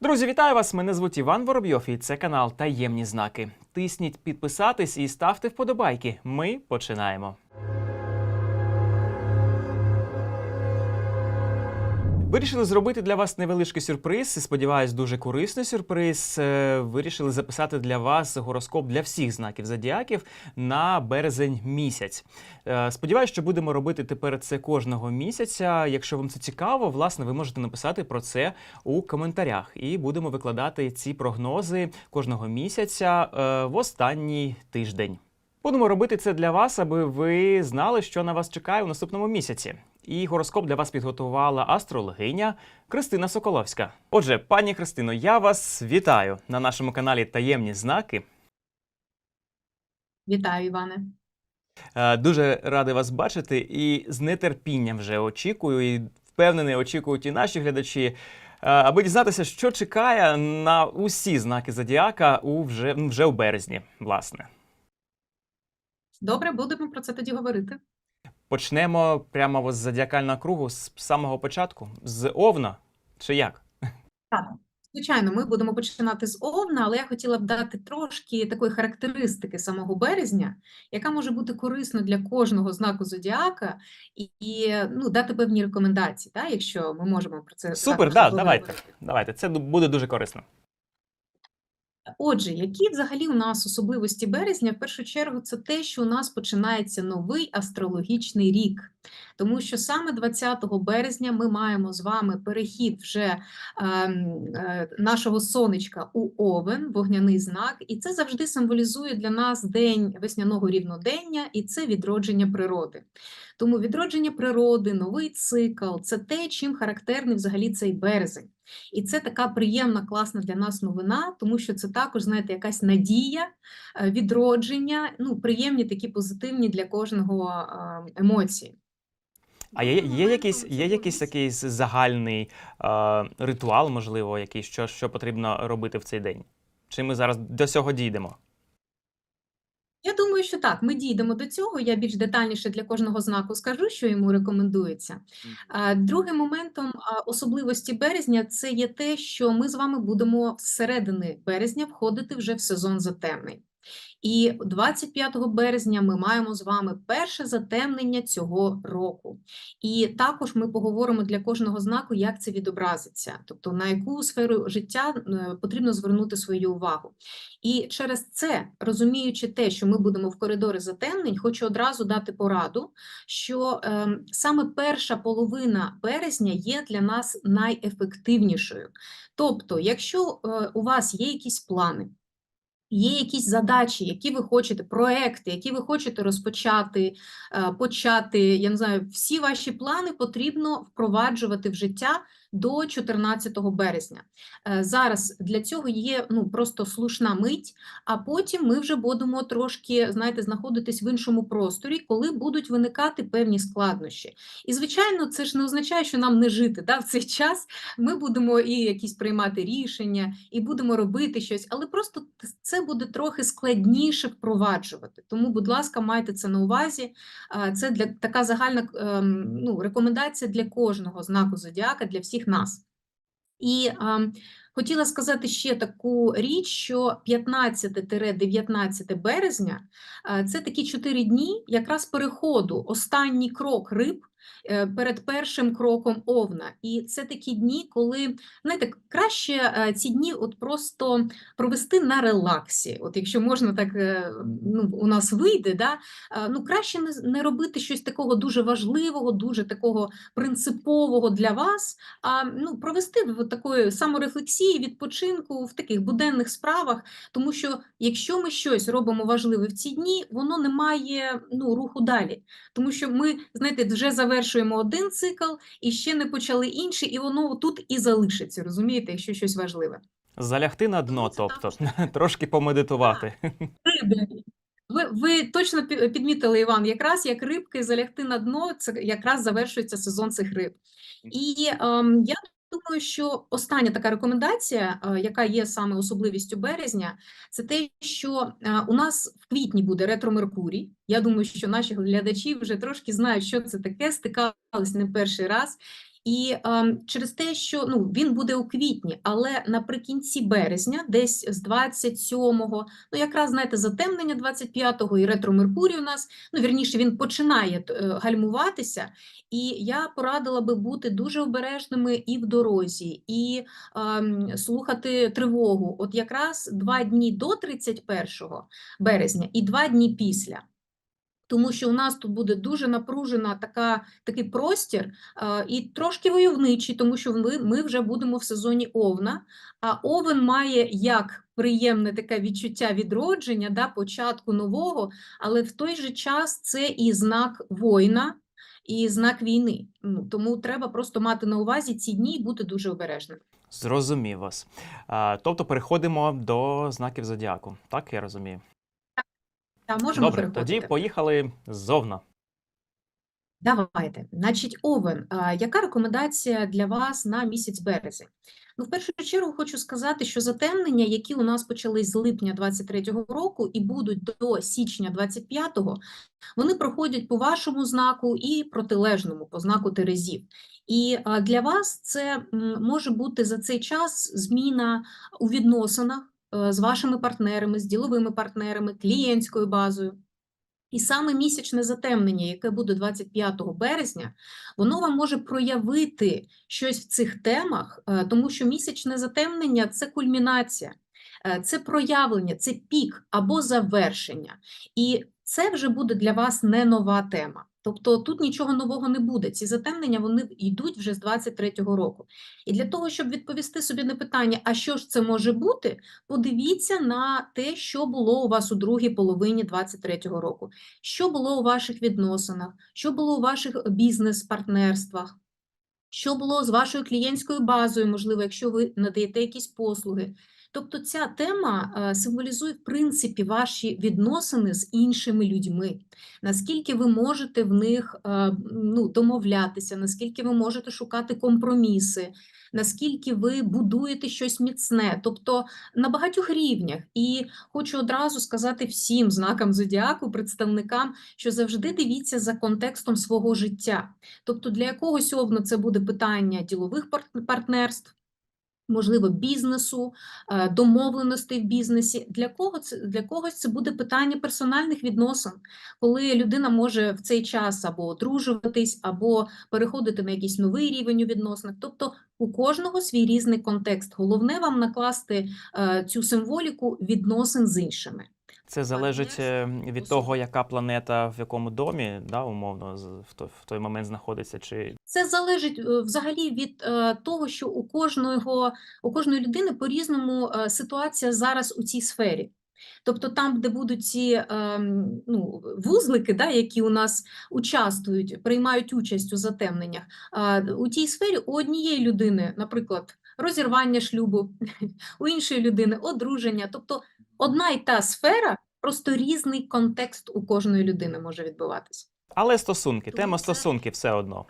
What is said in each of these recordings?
Друзі, вітаю вас! Мене звуть Іван Воробйов, і це канал Таємні знаки. Тисніть підписатись і ставте вподобайки. Ми починаємо. Вирішили зробити для вас невеличкий сюрприз. Сподіваюсь, дуже корисний сюрприз. Е, Вирішили записати для вас гороскоп для всіх знаків зодіаків на березень місяць. Е, Сподіваюсь, що будемо робити тепер це кожного місяця. Якщо вам це цікаво, власне, ви можете написати про це у коментарях, і будемо викладати ці прогнози кожного місяця е, в останній тиждень. Будемо робити це для вас, аби ви знали, що на вас чекає у наступному місяці. І гороскоп для вас підготувала астрологиня Кристина Соколовська. Отже, пані Христино, я вас вітаю на нашому каналі Таємні знаки. Вітаю, Іване. Е, Дуже радий вас бачити і з нетерпінням вже очікую, і впевнений, очікують і наші глядачі, е, аби дізнатися, що чекає на усі знаки зодіака у вже, ну, вже у березні, власне. Добре, будемо про це тоді говорити. Почнемо прямо ось з зодіакального кругу з самого початку, з Овна, чи як? Так, звичайно, ми будемо починати з Овна, але я хотіла б дати трошки такої характеристики самого березня, яка може бути корисно для кожного знаку зодіака, і, і ну, дати певні рекомендації, так, якщо ми можемо про це Супер, також да, давайте. Давайте, це буде дуже корисно. Отже, які взагалі у нас особливості березня? В першу чергу, це те, що у нас починається новий астрологічний рік, тому що саме 20 березня ми маємо з вами перехід вже ем, е, нашого сонечка у Овен, вогняний знак, і це завжди символізує для нас день весняного рівнодення, і це відродження природи. Тому відродження природи, новий цикл це те, чим характерний взагалі цей березень. І це така приємна, класна для нас новина, тому що це також, знаєте, якась надія, е, відродження, ну, приємні такі позитивні для кожного е, емоції. А є, є якийсь, є якийсь такий загальний е, ритуал, можливо, який, що, що потрібно робити в цей день? Чи ми зараз до цього дійдемо? Я думаю, що так, ми дійдемо до цього. Я більш детальніше для кожного знаку скажу, що йому рекомендується. Другим моментом особливості березня це є те, що ми з вами будемо з середини березня входити вже в сезон затемнень. І 25 березня ми маємо з вами перше затемнення цього року. І також ми поговоримо для кожного знаку, як це відобразиться, тобто на яку сферу життя е, потрібно звернути свою увагу. І через це, розуміючи те, що ми будемо в коридорі затемнень, хочу одразу дати пораду, що е, саме перша половина березня є для нас найефективнішою. Тобто, якщо е, у вас є якісь плани, Є якісь задачі, які ви хочете, проекти, які ви хочете розпочати, е, почати. Я не знаю, всі ваші плани потрібно впроваджувати в життя до 14 березня. Е, Зараз для цього є ну просто слушна мить, а потім ми вже будемо трошки, знаєте, знаходитись в іншому просторі, коли будуть виникати певні складнощі. І звичайно, це ж не означає, що нам не жити да, в цей час. Ми будемо і якісь приймати рішення, і будемо робити щось, але просто це буде трохи складніше впроваджувати. Тому, будь ласка, майте це на увазі. Це для така загальна ем, ну, рекомендація для кожного знаку зодіака, для всіх нас. І е, хотіла сказати ще таку річ, що 15-19 березня е, це такі 4 дні якраз переходу, останній крок риб перед першим кроком овна. І це такі дні, коли, знаєте, краще е, ці дні от просто провести на релаксі. От якщо можна так, е, ну, у нас вийде, да? е, ну краще не, робити щось такого дуже важливого, дуже такого принципового для вас, а ну, провести в такої саморефлексії, відпочинку в таких буденних справах, тому що якщо ми щось робимо важливе в ці дні, воно не має ну, руху далі. Тому що ми, знаєте, вже завершуємо один цикл і ще не почали інший, і воно тут і залишиться, розумієте, якщо щось важливе. Залягти на дно, тобто, трошки помедитувати. Риби. Ви, ви точно підмітили, Іван, якраз як рибки залягти на дно, це якраз завершується сезон цих риб. І ем, я думаю, що остання така рекомендація, е, яка є саме особливістю березня, це те, що е, у нас в квітні буде ретро-Меркурій. Я думаю, що наші глядачі вже трошки знають, що це таке, стикались не перший раз. І ем, через те, що ну, він буде у квітні, але наприкінці березня, десь з 27-го, ну якраз знаєте, затемнення 25-го і ретро Меркурій у нас, ну вірніше, він починає е, гальмуватися. І я порадила би бути дуже обережними і в дорозі, і ем, слухати тривогу. От якраз два дні до 31 березня і два дні після. Тому що у нас тут буде дуже напружена така, такий простір і трошки войовничий, тому що ми, ми вже будемо в сезоні Овна. А Овен має як приємне таке відчуття відродження, да, початку нового, але в той же час це і знак воїна, і знак війни. Ну, тому треба просто мати на увазі ці дні і бути дуже обережним. Зрозумів вас. Тобто переходимо до знаків зодіаку. Так я розумію. Та можемо Добре, переходити. тоді поїхали зовна. Давайте. Значить, Овен, а, яка рекомендація для вас на місяць березень? Ну, в першу чергу хочу сказати, що затемнення, які у нас почались з липня 23-го року і будуть до січня 25-го, вони проходять по вашому знаку і протилежному, по знаку Терезів. І для вас це може бути за цей час зміна у відносинах з вашими партнерами, з діловими партнерами, клієнтською базою. І саме місячне затемнення, яке буде 25 березня, воно вам може проявити щось в цих темах, е, тому що місячне затемнення це кульмінація, е, це проявлення, це пік або завершення. І це вже буде для вас не нова тема. Тобто тут нічого нового не буде. Ці затемнення вони йдуть вже з 23-го року. І для того, щоб відповісти собі на питання, а що ж це може бути, подивіться на те, що було у вас у другій половині 23-го року, що було у ваших відносинах, що було у ваших бізнес-партнерствах, що було з вашою клієнтською базою, можливо, якщо ви надаєте якісь послуги. Тобто ця тема е, символізує, в принципі, ваші відносини з іншими людьми, наскільки ви можете в них е, ну, домовлятися, наскільки ви можете шукати компроміси, наскільки ви будуєте щось міцне, тобто на багатьох рівнях. І хочу одразу сказати всім знакам зодіаку, представникам, що завжди дивіться за контекстом свого життя. Тобто для якогось овна це буде питання ділових пар- партнерств. Можливо, бізнесу, е, домовленостей в бізнесі. Для кого це для когось це буде питання персональних відносин, коли людина може в цей час або одружуватись, або переходити на якийсь новий рівень у відносинах. Тобто у кожного свій різний контекст. Головне вам накласти е, цю символіку відносин з іншими. Це залежить е, від того, яка планета в якому домі, да, умовно, в той, момент знаходиться, чи Це залежить е, взагалі від е, того, що у кожного, у кожної людини по-різному е, ситуація зараз у цій сфері. Тобто там, де будуть ці ем, ну, вузлики, да, які у нас участвують, приймають участь у затемненнях, у тій сфері у однієї людини, наприклад, розірвання шлюбу, у іншої людини одруження. Тобто одна і та сфера, просто різний контекст у кожної людини може відбуватися. але стосунки, тема стосунків все одно.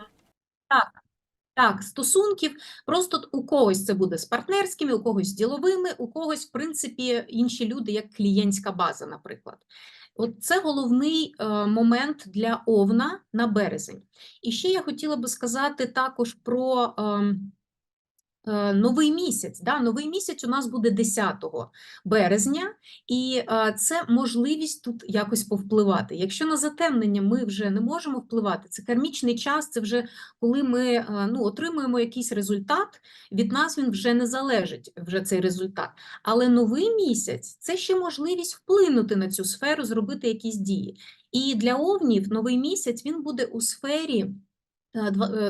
Так, стосунків, просто у когось це буде з партнерськими, у когось з діловими, у когось, в принципі, інші люди, як клієнтська база, наприклад. От це головний е, момент для Овна на березень. І ще я хотіла би сказати також про е, новий місяць. Да? Новий місяць у нас буде 10 березня, і е, це можливість тут якось повпливати. Якщо на затемнення ми вже не можемо впливати, це кармічний час, це вже коли ми е, ну, отримуємо якийсь результат, від нас він вже не залежить, вже цей результат. Але новий місяць це ще можливість вплинути на цю сферу, зробити якісь дії. І для овнів новий місяць він буде у сфері е, е,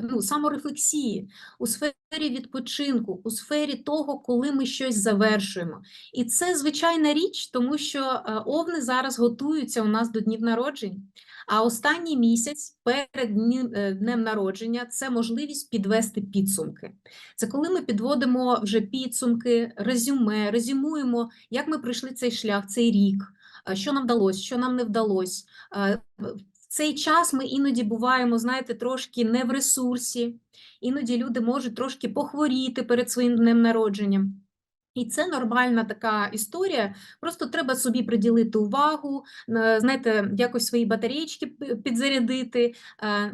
ну, саморефлексії, у сфері відпочинку, у сфері того, коли ми щось завершуємо. І це звичайна річ, тому що е, овни зараз готуються у нас до днів народжень. А останній місяць перед е, днем народження це можливість підвести підсумки. Це коли ми підводимо вже підсумки, резюме, резюмуємо, як ми пройшли цей шлях, цей рік, е, що нам вдалося, що нам не вдалося. Цей час ми іноді буваємо, знаєте, трошки не в ресурсі, іноді люди можуть трошки похворіти перед своїм днем народженням. І це нормальна така історія. Просто треба собі приділити увагу, знаєте, якось свої батарейки підзарядити, е,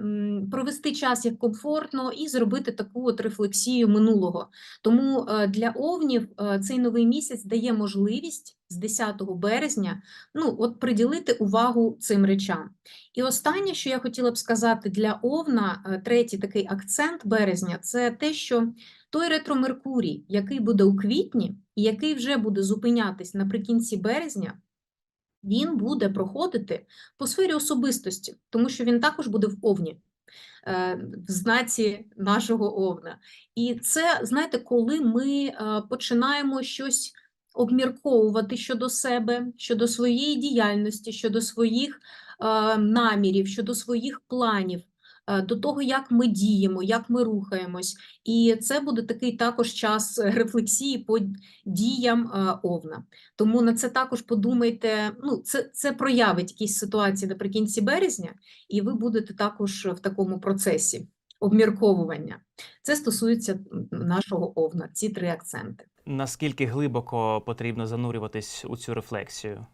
провести час як комфортно і зробити таку от рефлексію минулого. Тому е, для овнів е, цей новий місяць дає можливість з 10 березня ну, от приділити увагу цим речам. І останнє, що я хотіла б сказати для овна, е, третій такий акцент березня, це те, що той ретро-Меркурій, який буде у квітні і який вже буде зупинятись наприкінці березня, він буде проходити по сфері особистості, тому що він також буде в овні, е, в знаці нашого овна. І це, знаєте, коли ми е, починаємо щось обмірковувати щодо себе, щодо своєї діяльності, щодо своїх е, намірів, щодо своїх планів, е, до того, як ми діємо, як ми рухаємось. І це буде такий також час е, рефлексії по діям е, овна. Тому на це також подумайте. Ну, це, це проявить якісь ситуації наприкінці березня, і ви будете також в такому процесі обмірковування. Це стосується нашого овна, ці три акценти. Наскільки глибоко потрібно занурюватись у цю рефлексію?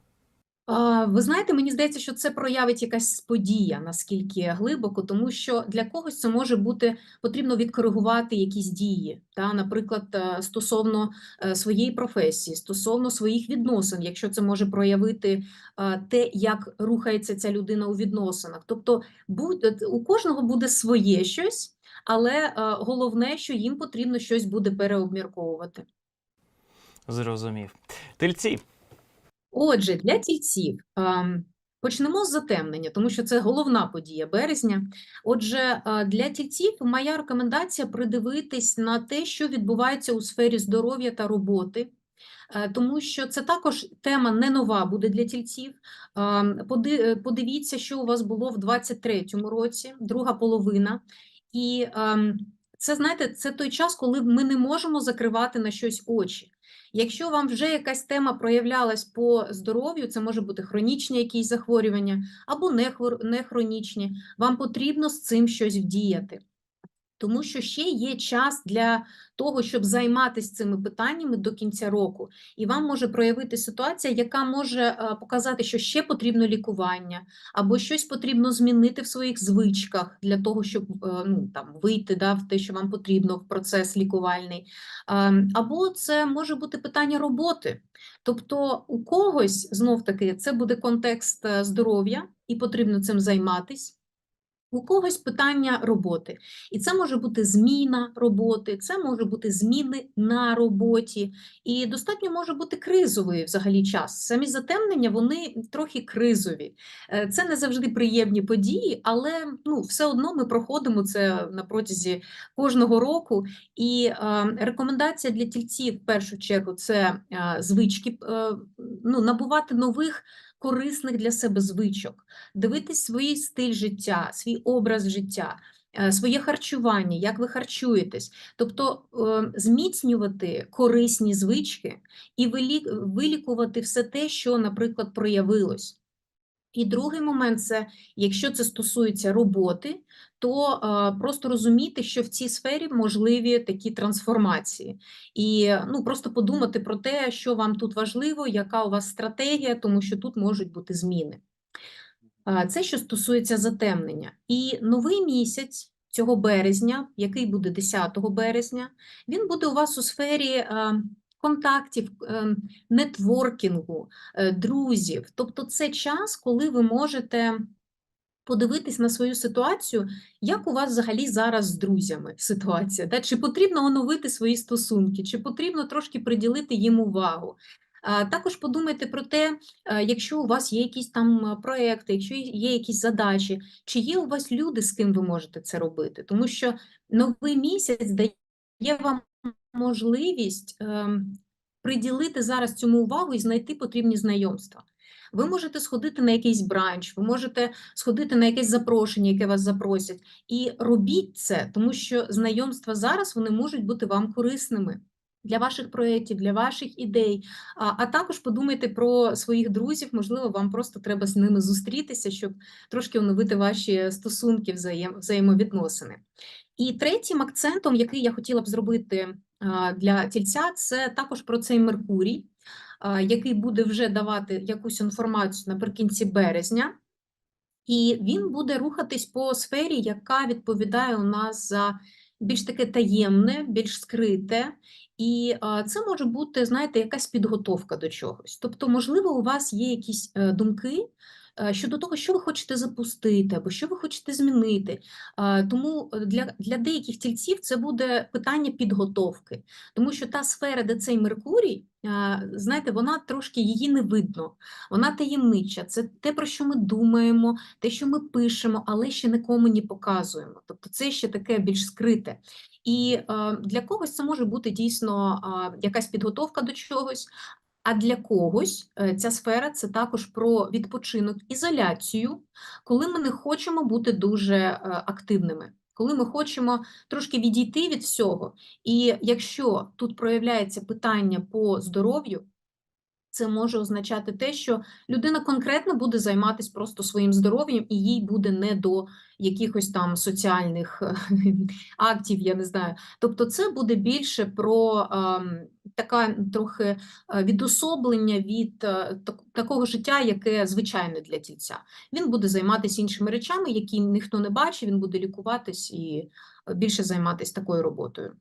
Ви знаєте, мені здається, що це проявить якась подія, наскільки глибоко, тому що для когось це може бути потрібно відкоригувати якісь дії, та, наприклад, е, стосовно е, своєї професії, стосовно своїх відносин, якщо це може проявити е, те, як рухається ця людина у відносинах. Тобто у кожного буде своє щось, але головне, що їм потрібно щось буде переобмірковувати. Зрозумів. Тельці, Отже, для тільців ем, почнемо з затемнення, тому що це головна подія березня. Отже, е, для тільців моя рекомендація придивитись на те, що відбувається у сфері здоров'я та роботи. е, Тому що це також тема не нова буде для тільців. Ем, е, Подивіться, що у вас було в 23-му році, друга половина. І ем, це, знаєте, це той час, коли ми не можемо закривати на щось очі. Якщо вам вже якась тема проявлялась по здоров'ю, це може бути хронічні якісь захворювання або не хвор- хронічні, вам потрібно з цим щось вдіяти. Тому що ще є час для того, щоб займатися цими питаннями до кінця року, і вам може проявити ситуація, яка може е, показати, що ще потрібно лікування, або щось потрібно змінити в своїх звичках для того, щоб е, ну, там, вийти да, в те, що вам потрібно в процес лікувальний. Ем, Або це може бути питання роботи. Тобто у когось знов таки це буде контекст е, здоров'я, і потрібно цим займатись. У когось питання роботи, і це може бути зміна роботи, це може бути зміни на роботі, і достатньо може бути кризовий взагалі час. Самі затемнення вони трохи кризові. Е, Це не завжди приємні події, але ну, все одно ми проходимо це на протязі кожного року. І е, рекомендація для тільців в першу чергу це е, звички, е, ну, набувати нових корисних для себе звичок дивитись свій стиль життя, свій образ життя, е, своє харчування, як ви харчуєтесь, тобто е, зміцнювати корисні звички і вилі- вилікувати все те, що, наприклад, проявилось. І другий момент це, якщо це стосується роботи, то просто розуміти, що в цій сфері можливі такі трансформації, і ну просто подумати про те, що вам тут важливо, яка у вас стратегія, тому що тут можуть бути зміни. Це що стосується затемнення. І новий місяць цього березня, який буде 10 березня, він буде у вас у сфері контактів, е, нетворкінгу, е, друзів. Тобто це час, коли ви можете подивитись на свою ситуацію, як у вас взагалі зараз з друзями ситуація, да? чи потрібно оновити свої стосунки, чи потрібно трошки приділити їм увагу. Також подумайте про те, е, якщо у вас є якісь там е, проекти, якщо є якісь задачі, чи є у вас люди, з ким ви можете це робити? Тому що новий місяць дає вам можливість ем, приділити зараз цьому увагу і знайти потрібні знайомства. Ви можете сходити на якийсь бранч, ви можете сходити на якесь запрошення, яке вас запросять, і робіть це, тому що знайомства зараз вони можуть бути вам корисними для ваших проєктів, для ваших ідей. А, а також подумайте про своїх друзів, можливо, вам просто треба з ними зустрітися, щоб трошки оновити ваші стосунки, взаєм, взаємовідносини. І третім акцентом, який я хотіла б зробити для тільця це також про цей Меркурій, який буде вже давати якусь інформацію наприкінці березня. І він буде рухатись по сфері, яка відповідає у нас за більш таке таємне, більш скрите. І це може бути, знаєте, якась підготовка до чогось. Тобто, можливо, у вас є якісь е, думки щодо того, що ви хочете запустити, або що ви хочете змінити. Тому е, для, для деяких тільців це буде питання підготовки, тому що та сфера, де цей Меркурій, знаєте, вона трошки її не видно, вона таємнича. Це те, про що ми думаємо, те, що ми пишемо, але ще нікому не показуємо. Тобто це ще таке більш скрите. І е, для когось це може бути дійсно е, якась підготовка до чогось. А для когось е, ця сфера це також про відпочинок, ізоляцію, коли ми не хочемо бути дуже е, активними, коли ми хочемо трошки відійти від всього. І якщо тут проявляється питання по здоров'ю, це може означати те, що людина конкретно буде займатися просто своїм здоров'ям, і їй буде не до якихось там соціальних е, актів, я не знаю. Тобто, це буде більше про ем, така трохи е, відособлення від е, такого життя, яке звичайне для тільця. Він буде займатися іншими речами, які ніхто не бачить, він буде лікуватись і е, більше займатися такою роботою.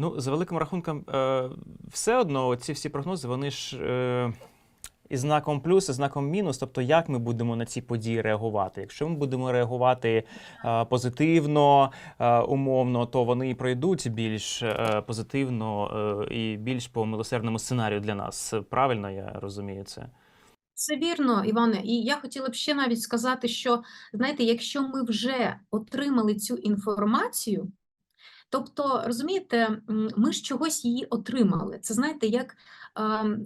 Ну, за великим рахунком, е, все одно ці всі прогнози, вони ж е, із знаком плюс, і знаком мінус. Тобто, як ми будемо на ці події реагувати? Якщо ми будемо реагувати е, позитивно, е, умовно, то вони і пройдуть більш е, позитивно е, і більш по милосердному сценарію для нас. Правильно я розумію це? Це вірно, Іване. І я хотіла б ще навіть сказати, що знаєте, якщо ми вже отримали цю інформацію, тобто, розумієте, ми ж чогось її отримали. Це знаєте, як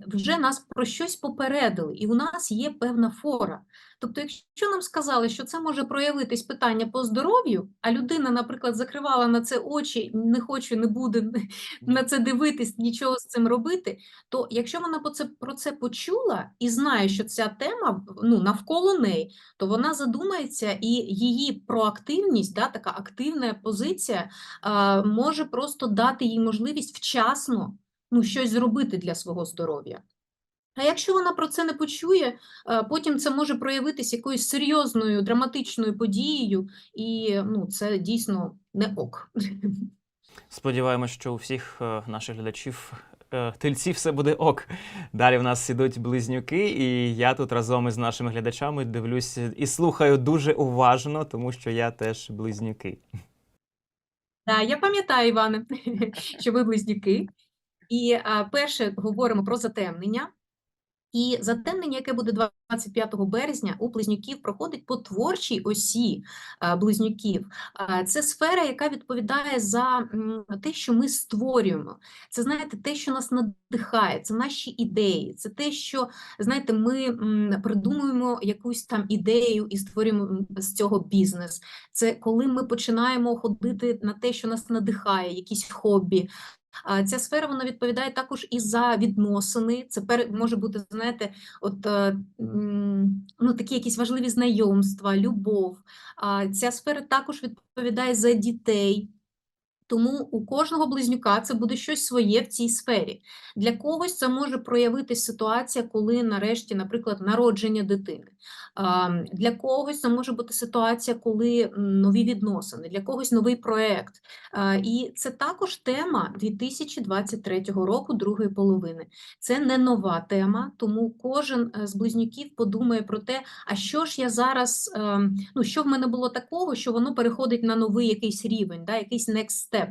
вже нас про щось попередили, і у нас є певна фора. Тобто, якщо нам сказали, що це може проявитись питання по здоров'ю, а людина, наприклад, закривала на це очі, не хочу, не буде на це дивитись, нічого з цим робити, то якщо вона по це, про це почула і знає, що ця тема ну, навколо неї, то вона задумається, і її проактивність, да, така активна позиція, може просто дати їй можливість вчасно ну, щось зробити для свого здоров'я. А якщо вона про це не почує, е, потім це може проявитись якоюсь серйозною драматичною подією, і ну, це дійсно не ок. Сподіваємось, що у всіх е, наших глядачів е, тельців все буде ок. Далі в нас ідуть близнюки, і я тут разом із нашими глядачами дивлюсь і слухаю дуже уважно, тому що я теж близнюки. Да, я пам'ятаю, Іване, що ви близнюки. І перше говоримо про затемнення. І затемнення, яке буде 25 березня, у близнюків проходить по творчій осі близнюків. Це сфера, яка відповідає за те, що ми створюємо. Це знаєте, те, що нас надихає, це наші ідеї, це те, що знаєте, ми придумуємо якусь там ідею і створюємо з цього бізнес. Це коли ми починаємо ходити на те, що нас надихає, якісь хобі. Ця сфера вона відповідає також і за відносини. Це може бути, знаєте, от е, ну, такі якісь важливі знайомства, любов. Ця сфера також відповідає за дітей. Тому у кожного близнюка це буде щось своє в цій сфері. Для когось це може проявитись ситуація, коли нарешті, наприклад, народження дитини. Для когось це може бути ситуація, коли нові відносини, для когось новий проект. І це також тема 2023 року, другої половини. Це не нова тема, тому кожен е, з близнюків подумає про те, а що ж я зараз, ем, ну що в мене було такого, що воно переходить на новий якийсь рівень, да, якийсь next step.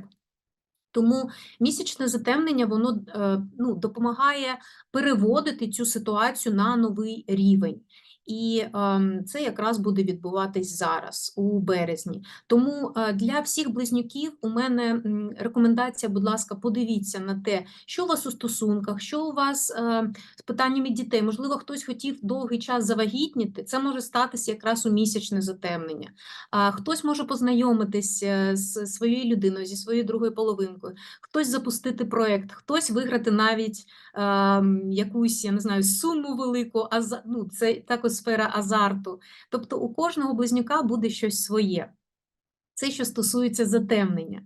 Тому місячне затемнення воно е, ну, допомагає переводити цю ситуацію на новий рівень. І ем, це якраз буде відбуватись зараз, у березні. Тому е, для всіх близнюків у мене рекомендація, будь ласка, подивіться на те, що у вас у стосунках, що у вас е, з питаннями дітей. Можливо, хтось хотів довгий час завагітніти. Це може статися якраз у місячне затемнення. А хтось може познайомитись е, з своєю людиною, зі своєю другою половинкою, хтось запустити проект, хтось виграти навіть ем, якусь, я не знаю, суму велику, аза... ну, це також сфера азарту. Тобто у кожного близнюка буде щось своє. Це що стосується затемнення.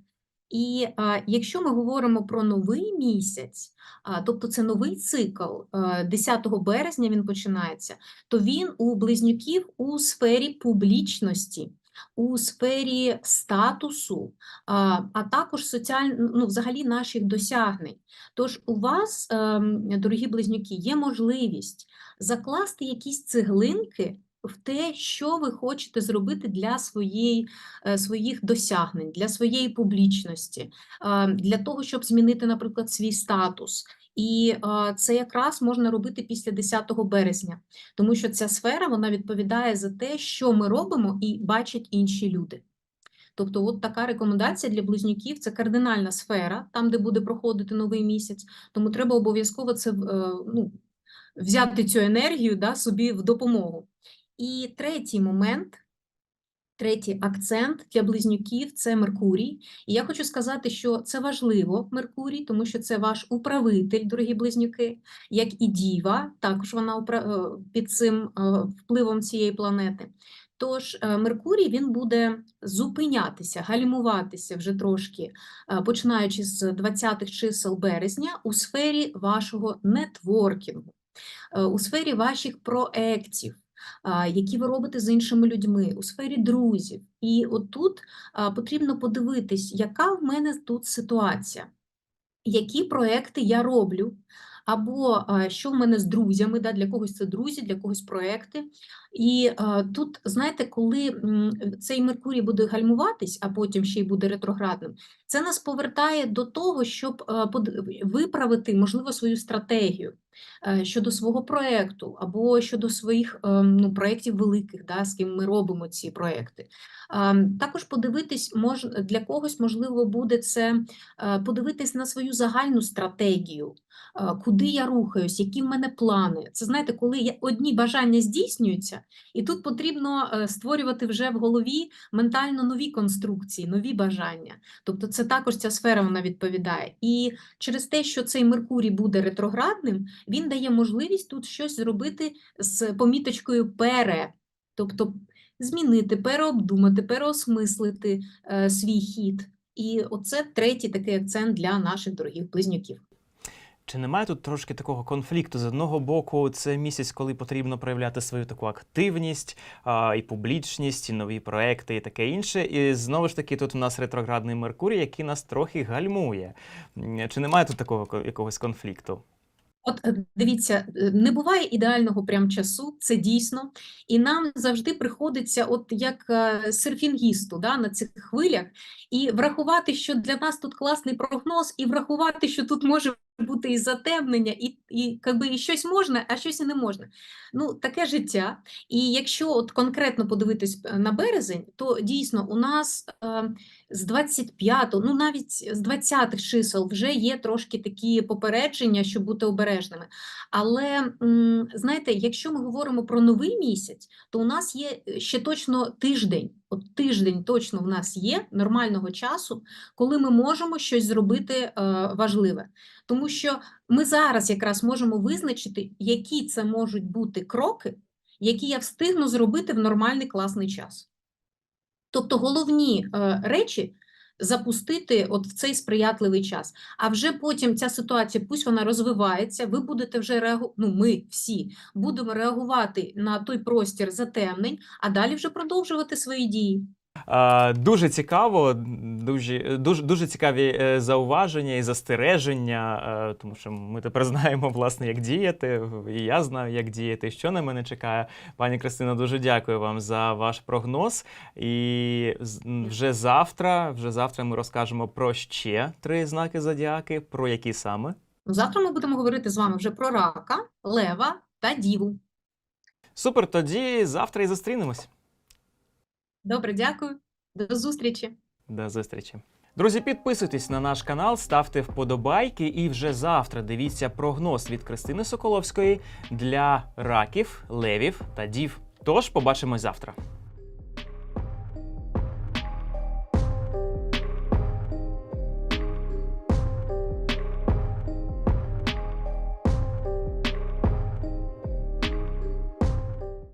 І а, якщо ми говоримо про новий місяць, а, тобто це новий цикл, а, 10 березня він починається, то він у близнюків у сфері публічності, у сфері статусу, а, також соціаль... ну, взагалі наших досягнень. Тож у вас, ем, дорогі близнюки, є можливість закласти якісь цеглинки в те, що ви хочете зробити для своєї, е, своїх досягнень, для своєї публічності, е, для того, щоб змінити, наприклад, свій статус. І е, це якраз можна робити після 10 березня, тому що ця сфера вона відповідає за те, що ми робимо і бачать інші люди. Тобто, от така рекомендація для близнюків це кардинальна сфера, там, де буде проходити новий місяць. Тому треба обов'язково це е, ну, взяти цю енергію да, собі в допомогу. І третій момент, третій акцент для близнюків це Меркурій. І я хочу сказати, що це важливо, Меркурій, тому що це ваш управитель, дорогі близнюки, як і Діва, також вона е, під цим е, впливом цієї планети. Тож е, Меркурій він буде зупинятися, гальмуватися вже трошки, починаючи з 20-х чисел березня у сфері вашого нетворкінгу, у сфері ваших проєктів, які ви робите з іншими людьми, у сфері друзів. І отут потрібно подивитись, яка в мене тут ситуація, які проекти я роблю, або що в мене з друзями, да, для когось це друзі, для когось проекти. І а, тут, знаєте, коли цей Меркурій буде гальмуватись, а потім ще й буде ретроградним, це нас повертає до того, щоб виправити, можливо, свою стратегію е, щодо свого проєкту або щодо своїх е, ну, проєктів великих, да, з ким ми робимо ці проєкти. Е, Також подивитись, мож, для когось, можливо, буде це е, подивитись на свою загальну стратегію, е, куди я рухаюсь, які в мене плани. Це знаєте, коли одні бажання здійснюються, і тут потрібно е, створювати вже в голові ментально нові конструкції, нові бажання. Тобто це також ця сфера вона відповідає. І через те, що цей Меркурій буде ретроградним, він дає можливість тут щось зробити з поміточкою пере, тобто змінити, переобдумати, переосмислити е, свій хід. І оце третій такий акцент для наших дорогих близнюків. Чи немає тут трошки такого конфлікту? З одного боку, це місяць, коли потрібно проявляти свою таку активність, а, і публічність, і нові проекти, і таке інше. І знову ж таки, тут у нас ретроградний Меркурій, який нас трохи гальмує. Чи немає тут такого якогось конфлікту? От е, дивіться, е, не буває ідеального прям часу, це дійсно, і нам завжди приходиться, от як е, серфінгісту, да, на цих хвилях, і врахувати, що для нас тут класний прогноз, і врахувати, що тут може бути і затемнення, і, і, якби, і щось можна, а щось і не можна. Ну, таке життя. І якщо от конкретно подивитись е, на березень, то дійсно у нас е, з 25, ну навіть з 20-х чисел вже є трошки такі попередження, щоб бути обережними. Але м, знаєте, якщо ми говоримо про новий місяць, то у нас є е, ще точно тиждень. От тиждень точно в нас є нормального часу, коли ми можемо щось зробити е, важливе. Тому що ми зараз якраз можемо визначити, які це можуть бути кроки, які я встигну зробити в нормальний класний час. Тобто головні е, речі запустити от в цей сприятливий час. А вже потім ця ситуація, пусть вона розвивається, ви будете вже реагувати, ну ми всі будемо реагувати на той простір затемнень, а далі вже продовжувати свої дії. Дуже цікаво, дуже, дуже, дуже цікаві е, зауваження і застереження, е, тому що ми тепер знаємо, власне, як діяти, і я знаю, як діяти, що на мене чекає. Пані Кристина, дуже дякую вам за ваш прогноз. І вже завтра, вже завтра ми розкажемо про ще три знаки зодіаки, про які саме. Завтра ми будемо говорити з вами вже про рака, лева та діву. Супер, тоді завтра і зустрінемось. Добре, дякую. До зустрічі. До зустрічі. Друзі, підписуйтесь на наш канал, ставте вподобайки і вже завтра дивіться прогноз від Кристини Соколовської для раків, левів та дів. Тож побачимось завтра.